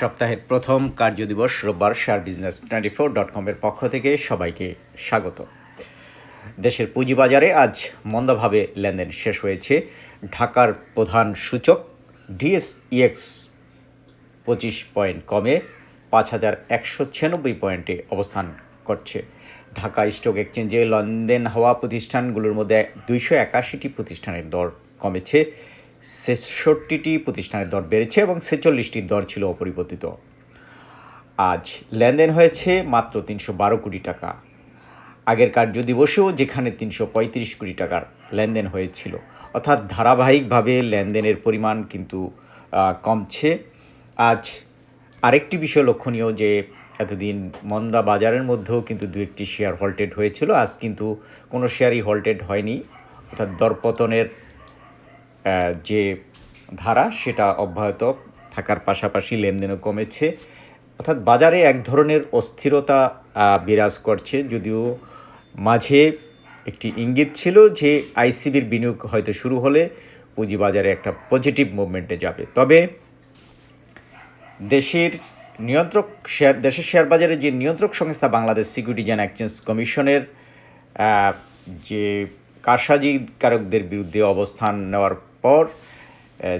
সপ্তাহের প্রথম কার্যদিবস রোববার share business twenty four dot কমের পক্ষ থেকে সবাইকে স্বাগত। দেশের পুঁজিবাজারে আজ মন্দভাবে লেনদেন শেষ হয়েছে। ঢাকার প্রধান সূচক ডিএসইএক্স পঁচিশ পয়েন্ট কমে পাঁচ হাজার একশো ছিয়ানব্বই পয়েন্টে অবস্থান করছে। ঢাকা স্টক এক্সচেঞ্জে লেনদেন হওয়া প্রতিষ্ঠানগুলোর মধ্যে দুইশো একাশিটি প্রতিষ্ঠানের দর কমেছে। ছেষট্টিটি প্রতিষ্ঠানের দর বেড়েছে এবং ছেচল্লিশটির দর ছিল অপরিবর্তিত। আজ লেনদেন হয়েছে মাত্র তিনশো বারো কোটি টাকা। আগের কার্যদিবসেও যেখানে তিনশো পঁয়ত্রিশ কোটি টাকার লেনদেন হয়েছিল, অর্থাৎ ধারাবাহিকভাবে লেনদেনের পরিমাণ কিন্তু কমছে। আজ আরেকটি বিষয় লক্ষণীয় যে এতদিন মন্দা বাজারের মধ্যেও কিন্তু দু একটি শেয়ার হল্টেড হয়েছিল, আজ কিন্তু কোনো শেয়ারই হল্টেড হয়নি, অর্থাৎ দরপতনের যে ধারা সেটা অব্যাহত থাকার পাশাপাশি লেনদেনও কমেছে। অর্থাৎ বাজারে এক ধরনের অস্থিরতা বিরাজ করছে। যদিও মাঝে একটি ইঙ্গিত ছিল যে আইসিবির বিনিয়োগ হয়তো শুরু হলে পুঁজিবাজারে একটা পজিটিভ মুভমেন্টে যাবে। তবে দেশের নিয়ন্ত্রক শেয়ার দেশের শেয়ার বাজারে যে নিয়ন্ত্রক সংস্থা বাংলাদেশ সিকিউরিটিজ অ্যান্ড এক্সচেঞ্জ কমিশনের যে কারসাজিকারকদের বিরুদ্ধে অবস্থান নেওয়ার পর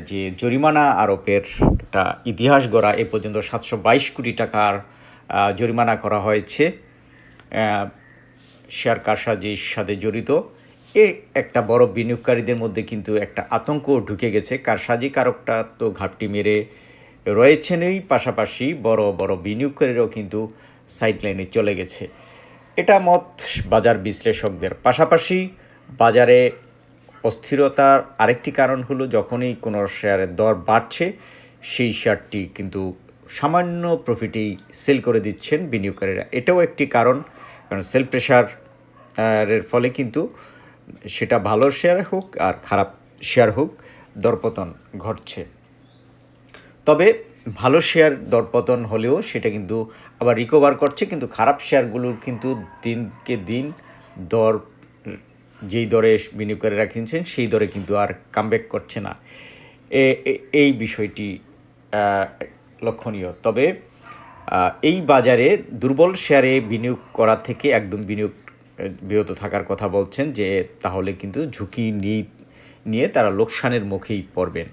যে জরিমানা আরোপের একটা ইতিহাস গড়া, এ পর্যন্ত সাতশো বাইশ কোটি টাকার জরিমানা করা হয়েছে। শেয়ার কারসাজির সাথে জড়িত। এ একটা বড় বিনিয়োগকারীদের মধ্যে কিন্তু একটা আতঙ্ক ঢুকে গেছে। কারসাজি কারকটা তো ঘাপটি মেরে রয়েছেনই পাশাপাশি বড় বড় বিনিয়োগকারীরাও কিন্তু সাইডলাইনে চলে গেছে। এটা মত বাজার বিশ্লেষকদের পাশাপাশি বাজারে অস্থিরতার আরেকটি কারণ হলো যখনই কোনো শেয়ারের দর বাড়ছে, সেই শেয়ারটি কিন্তু সামান্য প্রফিটেই সেল করে দিচ্ছেন বিনিয়োগকারীরা। এটাও একটি কারণ কারণ সেল প্রেশার এর ফলে কিন্তু সেটা ভালো শেয়ার হোক আর খারাপ শেয়ার হোক, দরপতন ঘটছে। তবে ভালো শেয়ার দরপতন হলেও সেটা কিন্তু আবার রিকভার করছে, কিন্তু খারাপ শেয়ারগুলোর কিন্তু দিনকে দিন দর যেই দরে বিনিয়োগকারীরা কিনছেন সেই দরে কিন্তু আর কামব্যাক করছে না। এই বিষয়টি লক্ষণীয়। তবে এই বাজারে দুর্বল শেয়ারে বিনিয়োগ করা থেকে একদম বিনিয়োগ বিরত থাকার কথা বলছেন যে, তাহলে কিন্তু ঝুঁকি নিয়ে তারা লোকসানের মুখেই পড়বেন।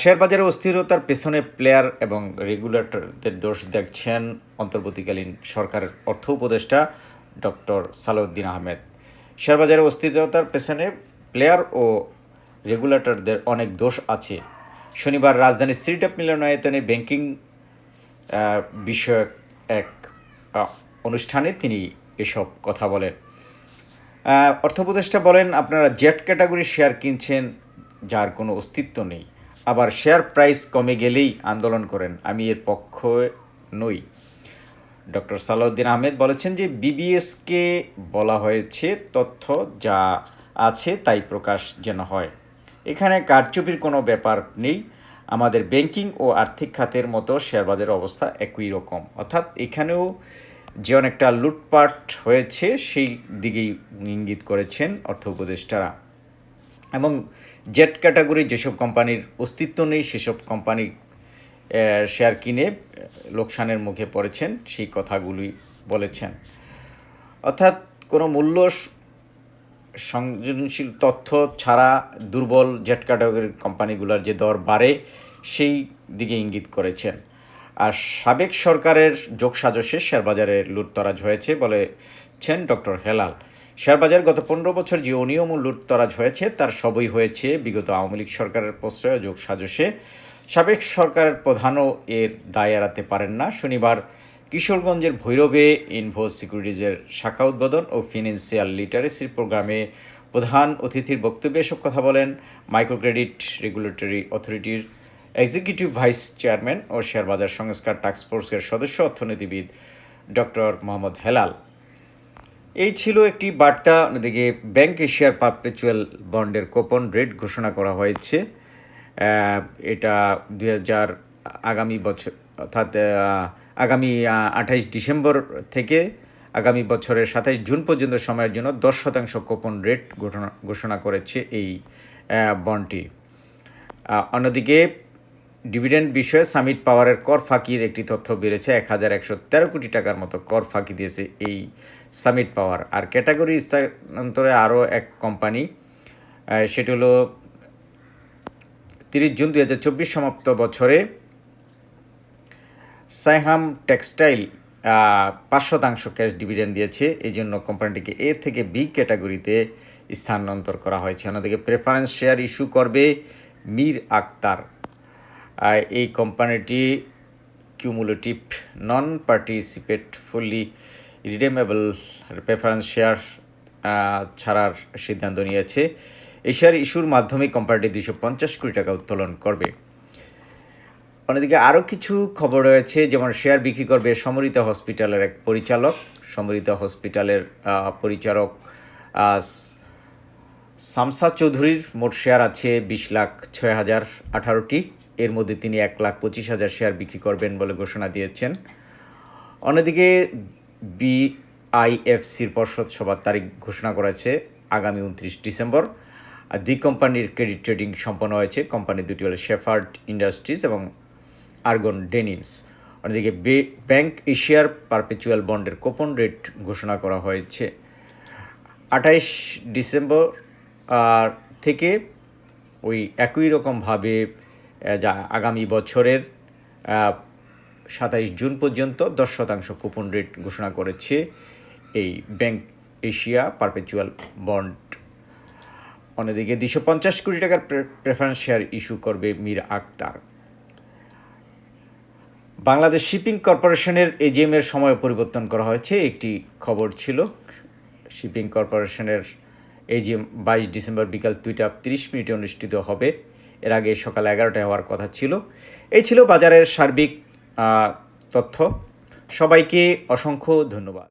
শেয়ার বাজারে অস্থিরতার পেছনে প্লেয়ার এবং রেগুলেটরদের দোষ দেখছেন অন্তর্বর্তীকালীন সরকারের অর্থ উপদেষ্টা ডক্টর সালাউদ্দিন আহমেদ। শেয়ার বাজারে অস্থিরতার পেছনে প্লেয়ার ও রেগুলেটরদের অনেক দোষ আছে। শনিবার রাজধানীর সিরিটাপ মিলনায়তনে ব্যাংকিং বিষয়ক এক অনুষ্ঠানে তিনি এসব কথা বলেন। অর্থ উপদেষ্টা বলেন, আপনারা জেট ক্যাটাগরির শেয়ার কিনছেন, যার কোনো অস্তিত্ব নেই। আবার শেয়ার প্রাইস কমে গেলেই আন্দোলন করেন। আমি এর পক্ষ নই। ডক্টর সালাউদ্দিন আহমেদ বলেছেন যে বিবিএসকে বলা হয়েছে তথ্য যা আছে তাই প্রকাশ যেন হয়। এখানে কারচুপির কোনো ব্যাপার নেই। আমাদের ব্যাংকিং ও আর্থিক খাতের মতো শেয়ার বাজারের অবস্থা একই রকম। অর্থাৎ এখানেও যে অনেকটা লুটপাট হয়েছে, সেই দিকেই ইঙ্গিত করেছেন অর্থ উপদেষ্টারা। এবং জেট ক্যাটাগরি যেসব কোম্পানির অস্তিত্ব নেই, সেসব কোম্পানি শেয়ার কিনে লোকসানের মুখে পড়েছেন, সেই কথাগুলি বলেছেন। অর্থাৎ কোনো মূল্য সংযোজনশীল তথ্য ছাড়া দুর্বল জেট ক্যাটাগরির কোম্পানিগুলোর যে দর বাড়ে, সেই দিকে ইঙ্গিত করেছেন। আর সাবেক সরকারের যোগসাজশে শেয়ার বাজারে লুটতরাজ হয়েছে বলেছেন ডক্টর হেলাল। শেয়ার বাজার গত পনেরো বছর যে অনিয়ম লুটতরাজ হয়েছে, তার সবই হয়েছে বিগত আওয়ামী লীগ সরকারের প্রশ্রয় যোগসাজশে। সাবেক সরকারের প্রধানও এর দায় এড়াতে পারেন না। শনিবার কিশোরগঞ্জের ভৈরবে ইনভো সিকিউরিটিজের শাখা উদ্বোধন ও ফিনান্সিয়াল লিটারেসি প্রোগ্রামে প্রধান অতিথির বক্তব্যে এসব কথা বলেন মাইক্রো ক্রেডিট রেগুলেটরি অথরিটির এক্সিকিউটিভ ভাইস চেয়ারম্যান ও শেয়ার বাজার সংস্কার টাস্কফোর্সের সদস্য অর্থনীতিবিদ ডক্টর মোহাম্মদ হেলাল। এই ছিল একটি বার্তা। অন্যদিকে ব্যাংক এশিয়ার পারপেচুয়াল বন্ডের কোপন রেট ঘোষণা করা হয়েছে। এটা দুই হাজার আগামী বছর, অর্থাৎ আগামী আঠাইশ ডিসেম্বর থেকে আগামী বছরের সাতাইশ জুন পর্যন্ত সময়ের জন্য দশ শতাংশ কোপন রেট ঘোষণা ঘোষণা করেছে এই বন্ডটি। অন্যদিকে ডিভিডেন্ড বিষয়ে সামিট পাওয়ারের কর ফাঁকির একটি তথ্য বেড়েছে, এক হাজার একশো তেরো কোটি টাকার মতো কর ফাঁকি দিয়েছে এই সামিট পাওয়ার। আর ক্যাটাগরি স্থানান্তরে আরও এক কোম্পানি সেটি হলো তিরিশ জুন দুই হাজার চব্বিশ সমাপ্ত বছরে সাইহাম টেক্সটাইল পাঁচ শতাংশ ক্যাশ ডিভিডেন্ড দিয়েছে। এই জন্য কোম্পানিটিকে এ থেকে বি ক্যাটাগরিতে স্থানান্তর করা হয়েছে। অন্যদিকে প্রেফারেন্স শেয়ার ইস্যু করবে মীর আক্তার। এই কোম্পানিটি cumulative non participate fully redeemable preference share ছাড়ার সিদ্ধান্ত নিয়েছে। এই শেয়ার ইস্যুর মাধ্যমে কোম্পানিটি দুশো পঞ্চাশ কোটি টাকা উত্তোলন করবে। অন্যদিকে আরও কিছু খবর রয়েছে, যেমন শেয়ার বিক্রি করবে সমরিত হসপিটালের এক পরিচালক। সমরিত হসপিটালের পরিচালক সামসা চৌধুরীর মোট শেয়ার আছে বিশ লাখ ছয় হাজার আঠারোটি। এর মধ্যে তিনি এক লাখ পঁচিশ হাজার শেয়ার বিক্রি করবেন বলে ঘোষণা দিয়েছেন। অন্যদিকে বিআইএফসির পর্ষদ সভার তারিখ ঘোষণা করেছে আগামী উনত্রিশ ডিসেম্বর। আর দুই কোম্পানির ক্রেডিট ট্রেডিং সম্পন্ন হয়েছে। কোম্পানি দুটি হলো শেফার্ড ইন্ডাস্ট্রিজ এবং আর্গন ডেনিমস অন্যদিকে ব্যাংক এশিয়ার পারপেচুয়াল বন্ডের কোপন রেট ঘোষণা করা হয়েছে। আঠাইশ ডিসেম্বর আর থেকে ওই একই রকমভাবে যা আগামী বছরের সাতাইশ জুন পর্যন্ত দশ শতাংশ কুপন রেট ঘোষণা করেছে এই ব্যাংক এশিয়া পারপেচুয়াল বন্ড অন্যদিকে দুশো পঞ্চাশ কোটি টাকার প্রেফারেন্স শেয়ার ইস্যু করবে মীর আক্তার। বাংলাদেশ শিপিং কর্পোরেশনের এজিএম এর সময় পরিবর্তন করা হয়েছে, একটি খবর ছিল। শিপিং কর্পোরেশনের এজিএম বাইশ ডিসেম্বর বিকাল দুইটা তিরিশ মিনিটে অনুষ্ঠিত হবে। এর আগে সকাল এগারোটায় হওয়ার কথা ছিল। এই ছিল বাজারের সার্বিক তথ্য। সবাইকে অসংখ্য ধন্যবাদ।